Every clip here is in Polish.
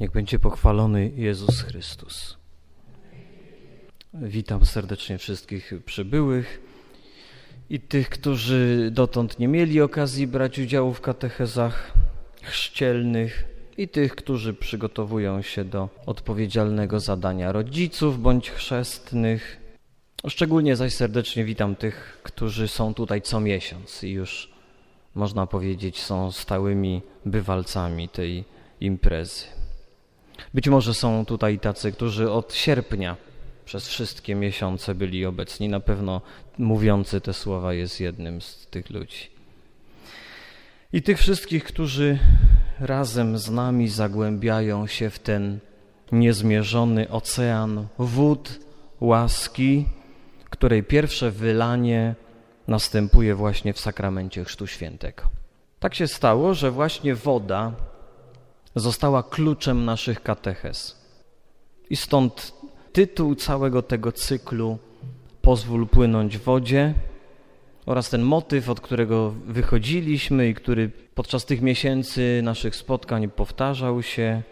Niech będzie pochwalony Jezus Chrystus. Witam serdecznie wszystkich przybyłych i tych, którzy dotąd nie mieli okazji brać udziału w katechezach chrzcielnych i tych, którzy przygotowują się do odpowiedzialnego zadania rodziców bądź chrzestnych. Szczególnie zaś serdecznie witam tych, którzy są tutaj co miesiąc i już można powiedzieć są stałymi bywalcami tej imprezy. Być może są tutaj tacy, którzy od sierpnia przez wszystkie miesiące byli obecni. Na pewno mówiący te słowa jest jednym z tych ludzi. I tych wszystkich, którzy razem z nami zagłębiają się w ten niezmierzony ocean wód, łaski, której pierwsze wylanie następuje właśnie w sakramencie Chrztu Świętego. Tak się stało, że właśnie woda została kluczem naszych katechez. I stąd tytuł całego tego cyklu Pozwól płynąć wodzie oraz ten motyw, od którego wychodziliśmy i który podczas tych miesięcy naszych spotkań powtarzał się.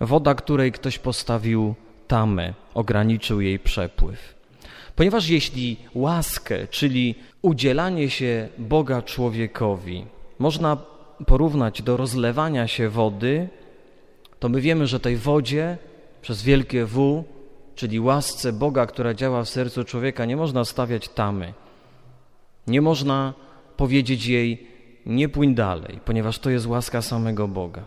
Woda, której ktoś postawił tamę, ograniczył jej przepływ. Ponieważ jeśli łaskę, czyli udzielanie się Boga człowiekowi, można porównać do rozlewania się wody, to my wiemy, że tej wodzie przez wielkie W, czyli łasce Boga, która działa w sercu człowieka, nie można stawiać tamy. Nie można powiedzieć jej, nie płyń dalej, ponieważ to jest łaska samego Boga.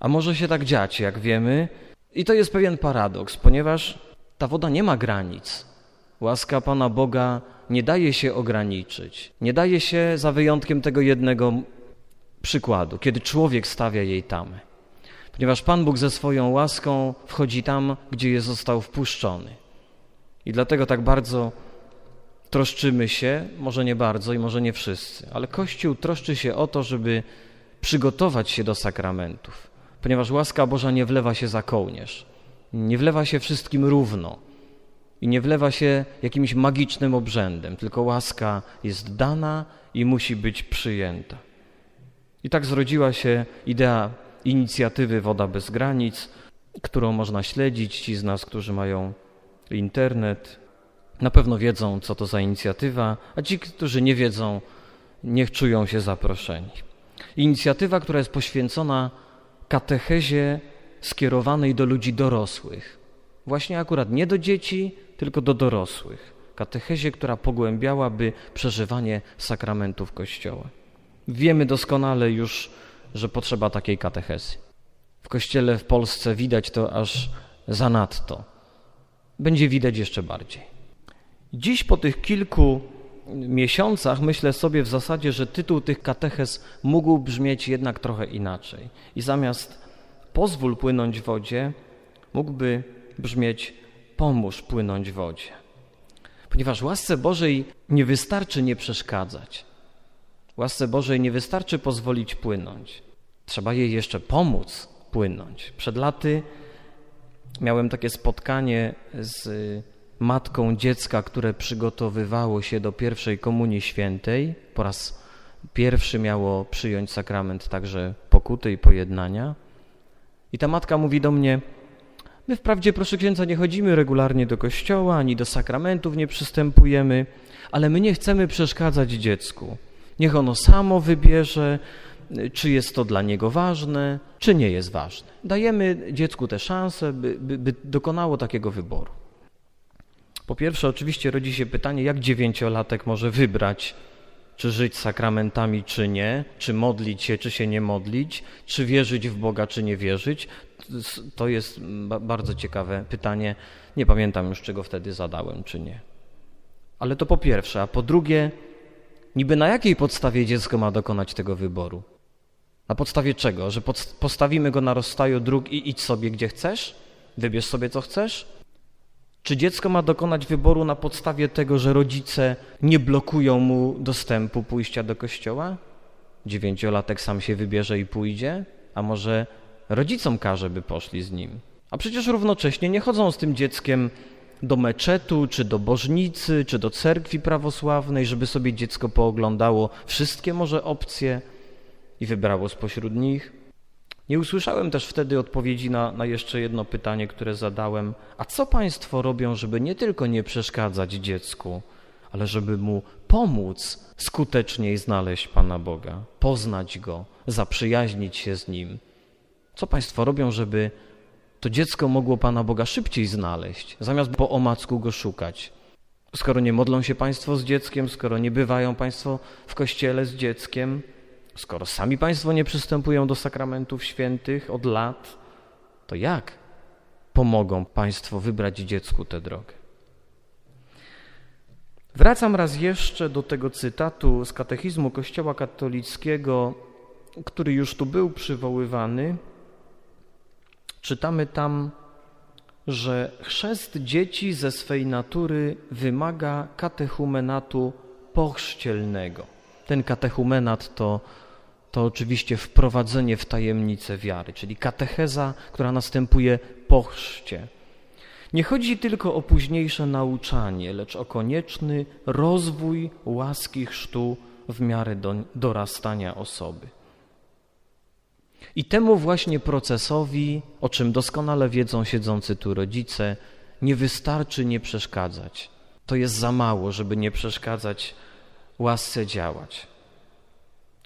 A może się tak dziać, jak wiemy, i to jest pewien paradoks, ponieważ ta woda nie ma granic. Łaska Pana Boga nie daje się ograniczyć. Nie daje się za wyjątkiem tego jednego przykładu, kiedy człowiek stawia jej tamę. Ponieważ Pan Bóg ze swoją łaską wchodzi tam, gdzie je został wpuszczony. I dlatego tak bardzo troszczymy się, może nie bardzo i może nie wszyscy, ale Kościół troszczy się o to, żeby przygotować się do sakramentów, ponieważ łaska Boża nie wlewa się za kołnierz, nie wlewa się wszystkim równo i nie wlewa się jakimś magicznym obrzędem, tylko łaska jest dana i musi być przyjęta. I tak zrodziła się idea inicjatywy Woda bez granic, którą można śledzić. Ci z nas, którzy mają internet, na pewno wiedzą, co to za inicjatywa, a ci, którzy nie wiedzą, niech czują się zaproszeni. Inicjatywa, która jest poświęcona katechezie skierowanej do ludzi dorosłych. Właśnie akurat nie do dzieci, tylko do dorosłych. Katechezie, która pogłębiałaby przeżywanie sakramentów Kościoła. Wiemy doskonale już, że potrzeba takiej katechezy. W Kościele w Polsce widać to aż zanadto. Będzie widać jeszcze bardziej. Dziś po tych kilku miesiącach myślę sobie w zasadzie, że tytuł tych katechez mógł brzmieć jednak trochę inaczej. I zamiast pozwól płynąć wodzie, mógłby brzmieć pomóż płynąć wodzie. Ponieważ łasce Bożej nie wystarczy nie przeszkadzać. Łasce Bożej nie wystarczy pozwolić płynąć. Trzeba jej jeszcze pomóc płynąć. Przed laty miałem takie spotkanie z matką dziecka, które przygotowywało się do pierwszej komunii świętej. Po raz pierwszy miało przyjąć sakrament także pokuty i pojednania. I ta matka mówi do mnie, my wprawdzie, proszę księdza, nie chodzimy regularnie do kościoła, ani do sakramentów nie przystępujemy, ale my nie chcemy przeszkadzać dziecku. Niech ono samo wybierze, czy jest to dla niego ważne, czy nie jest ważne. Dajemy dziecku tę szansę, by, by, by dokonało takiego wyboru. Po pierwsze, oczywiście rodzi się pytanie, jak dziewięciolatek może wybrać, czy żyć sakramentami, czy nie, czy modlić się, czy się nie modlić, czy wierzyć w Boga, czy nie wierzyć. To jest bardzo ciekawe pytanie. Nie pamiętam już, czego wtedy zadałem, czy nie. Ale to po pierwsze. A po drugie, niby na jakiej podstawie dziecko ma dokonać tego wyboru? Na podstawie czego? Że postawimy go na rozstaju dróg i idź sobie gdzie chcesz? Wybierz sobie co chcesz? Czy dziecko ma dokonać wyboru na podstawie tego, że rodzice nie blokują mu dostępu pójścia do kościoła? Dziewięciolatek sam się wybierze i pójdzie? A może rodzicom każe, by poszli z nim? A przecież równocześnie nie chodzą z tym dzieckiem do meczetu, czy do bożnicy, czy do cerkwi prawosławnej, żeby sobie dziecko pooglądało wszystkie może opcje i wybrało spośród nich. Nie usłyszałem też wtedy odpowiedzi na, na jeszcze jedno pytanie, które zadałem. A co Państwo robią, żeby nie tylko nie przeszkadzać dziecku, ale żeby mu pomóc skuteczniej znaleźć Pana Boga, poznać Go, zaprzyjaźnić się z Nim? Co Państwo robią, żeby to dziecko mogło Pana Boga szybciej znaleźć, zamiast po omacku Go szukać? Skoro nie modlą się Państwo z dzieckiem, skoro nie bywają Państwo w kościele z dzieckiem, skoro sami Państwo nie przystępują do sakramentów świętych od lat, to jak pomogą Państwo wybrać dziecku tę drogę? Wracam raz jeszcze do tego cytatu z katechizmu Kościoła katolickiego, który już tu był przywoływany. Czytamy tam, że chrzest dzieci ze swej natury wymaga katechumenatu pochrzcielnego. Ten katechumenat to, to oczywiście wprowadzenie w tajemnicę wiary, czyli katecheza, która następuje po chrzcie. Nie chodzi tylko o późniejsze nauczanie, lecz o konieczny rozwój łaski chrztu w miarę do, dorastania osoby. I temu właśnie procesowi, o czym doskonale wiedzą siedzący tu rodzice, nie wystarczy nie przeszkadzać. To jest za mało, żeby nie przeszkadzać łasce działać.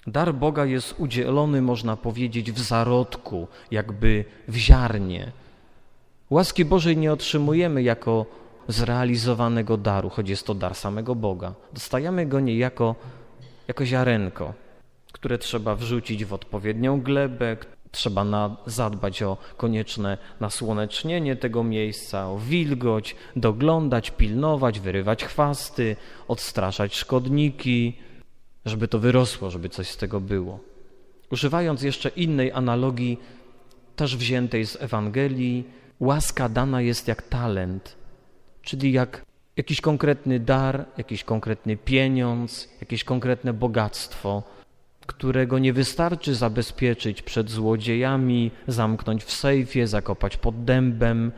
Dar Boga jest udzielony, można powiedzieć, w zarodku, jakby w ziarnie. Łaski Bożej nie otrzymujemy jako zrealizowanego daru, choć jest to dar samego Boga. Dostajemy go niejako jako ziarenko, które trzeba wrzucić w odpowiednią glebę, trzeba na, zadbać o konieczne nasłonecznienie tego miejsca, o wilgoć, doglądać, pilnować, wyrywać chwasty, odstraszać szkodniki, żeby to wyrosło, żeby coś z tego było. Używając jeszcze innej analogii, też wziętej z Ewangelii, łaska dana jest jak talent, czyli jak jakiś konkretny dar, jakiś konkretny pieniądz, jakieś konkretne bogactwo, którego nie wystarczy zabezpieczyć przed złodziejami, zamknąć w sejfie, zakopać pod dębem.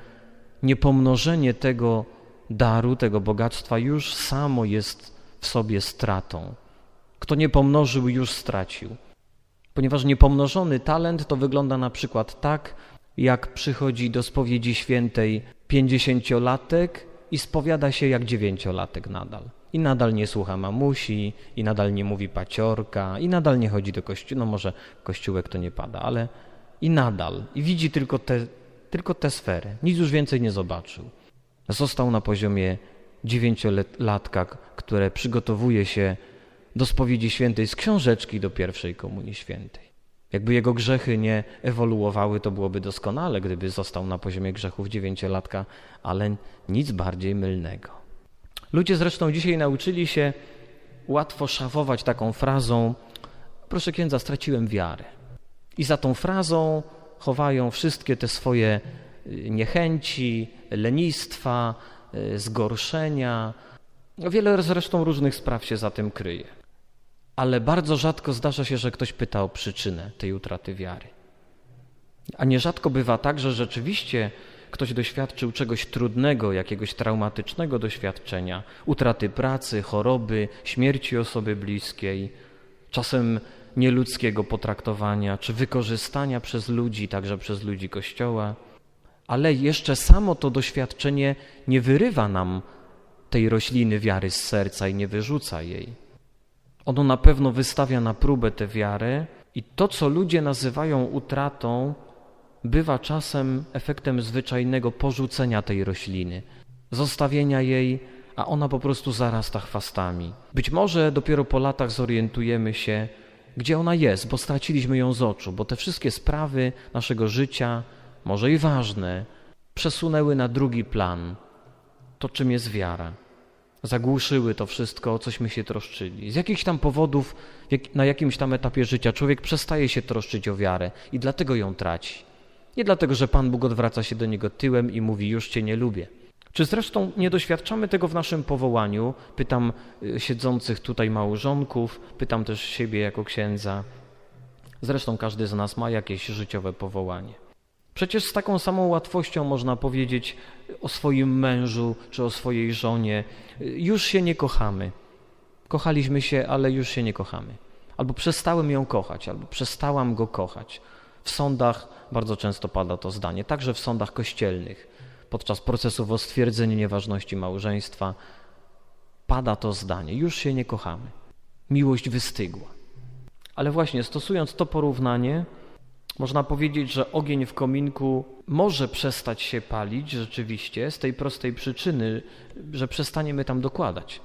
Niepomnożenie tego daru, tego bogactwa już samo jest w sobie stratą. Kto nie pomnożył, już stracił. Ponieważ niepomnożony talent to wygląda na przykład tak, jak przychodzi do spowiedzi świętej pięćdziesięciolatek i spowiada się jak dziewięciolatek nadal. I nadal nie słucha mamusi, i nadal nie mówi paciorka, i nadal nie chodzi do kościoła. No może kościółek to nie pada, ale i nadal. I widzi tylko te, tylko te sfery. Nic już więcej nie zobaczył. Został na poziomie dziewięciolatka, które przygotowuje się do spowiedzi świętej z książeczki do pierwszej komunii świętej. Jakby jego grzechy nie ewoluowały, to byłoby doskonale, gdyby został na poziomie grzechów dziewięciolatka, ale nic bardziej mylnego. Ludzie zresztą dzisiaj nauczyli się łatwo szafować taką frazą: Proszę księdza, straciłem wiarę. I za tą frazą chowają wszystkie te swoje y, niechęci, lenistwa, y, zgorszenia. Wiele zresztą różnych spraw się za tym kryje ale bardzo rzadko zdarza się, że ktoś pyta o przyczynę tej utraty wiary. A nierzadko bywa tak, że rzeczywiście ktoś doświadczył czegoś trudnego, jakiegoś traumatycznego doświadczenia, utraty pracy, choroby, śmierci osoby bliskiej, czasem nieludzkiego potraktowania czy wykorzystania przez ludzi, także przez ludzi Kościoła. Ale jeszcze samo to doświadczenie nie wyrywa nam tej rośliny wiary z serca i nie wyrzuca jej. Ono na pewno wystawia na próbę tę wiarę i to, co ludzie nazywają utratą, bywa czasem efektem zwyczajnego porzucenia tej rośliny, zostawienia jej, a ona po prostu zarasta chwastami. Być może dopiero po latach zorientujemy się, gdzie ona jest, bo straciliśmy ją z oczu, bo te wszystkie sprawy naszego życia, może i ważne, przesunęły na drugi plan to, czym jest wiara zagłuszyły to wszystko, o cośmy się troszczyli. Z jakichś tam powodów, na jakimś tam etapie życia człowiek przestaje się troszczyć o wiarę i dlatego ją traci. Nie dlatego, że Pan Bóg odwraca się do niego tyłem i mówi: Już cię nie lubię. Czy zresztą nie doświadczamy tego w naszym powołaniu? Pytam y, siedzących tutaj małżonków, pytam też siebie jako księdza. Zresztą każdy z nas ma jakieś życiowe powołanie. Przecież z taką samą łatwością można powiedzieć o swoim mężu czy o swojej żonie: Już się nie kochamy. Kochaliśmy się, ale już się nie kochamy. Albo przestałem ją kochać, albo przestałam go kochać. W sądach bardzo często pada to zdanie, także w sądach kościelnych. Podczas procesów o stwierdzenie nieważności małżeństwa pada to zdanie: już się nie kochamy. Miłość wystygła. Ale właśnie stosując to porównanie, można powiedzieć, że ogień w kominku może przestać się palić rzeczywiście z tej prostej przyczyny, że przestaniemy tam dokładać.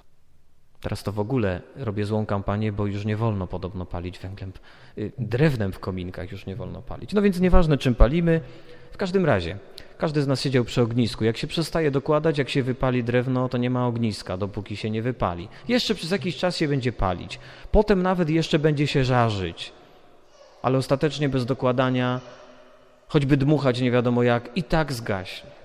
Teraz to w ogóle robię złą kampanię, bo już nie wolno podobno palić węglem, y, drewnem w kominkach już nie wolno palić. No więc nieważne czym palimy, w każdym razie każdy z nas siedział przy ognisku. Jak się przestaje dokładać, jak się wypali drewno, to nie ma ogniska, dopóki się nie wypali. Jeszcze przez jakiś czas się będzie palić. Potem nawet jeszcze będzie się żarzyć. Ale ostatecznie bez dokładania, choćby dmuchać nie wiadomo jak, i tak zgaśnie.